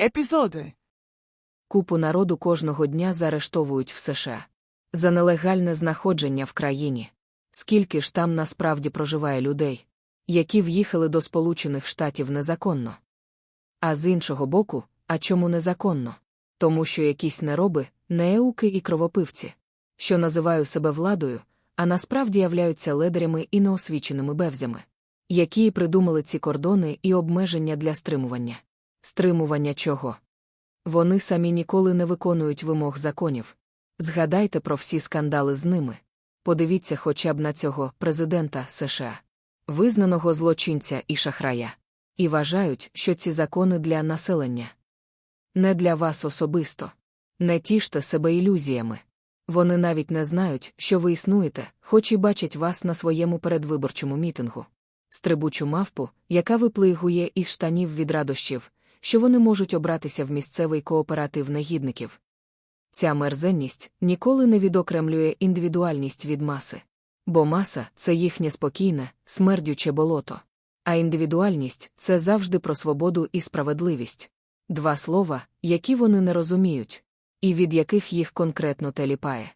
Епізоди. Купу народу кожного дня заарештовують в США. За нелегальне знаходження в країні. Скільки ж там насправді проживає людей, які в'їхали до Сполучених Штатів незаконно. А з іншого боку, а чому незаконно? Тому що якісь нероби, нееуки і кровопивці, що називаю себе владою, а насправді являються ледарями і неосвіченими бевзями, які придумали ці кордони і обмеження для стримування. Стримування чого? Вони самі ніколи не виконують вимог законів. Згадайте про всі скандали з ними. Подивіться хоча б на цього президента США, визнаного злочинця і шахрая, і вважають, що ці закони для населення. Не для вас особисто. Не тіште себе ілюзіями. Вони навіть не знають, що ви існуєте, хоч і бачать вас на своєму передвиборчому мітингу. Стрибучу мавпу, яка виплигує із штанів від радощів, що вони можуть обратися в місцевий кооператив негідників. Ця мерзенність ніколи не відокремлює індивідуальність від маси. Бо маса це їхнє спокійне, смердюче болото. А індивідуальність це завжди про свободу і справедливість. Два слова, які вони не розуміють, і від яких їх конкретно теліпає.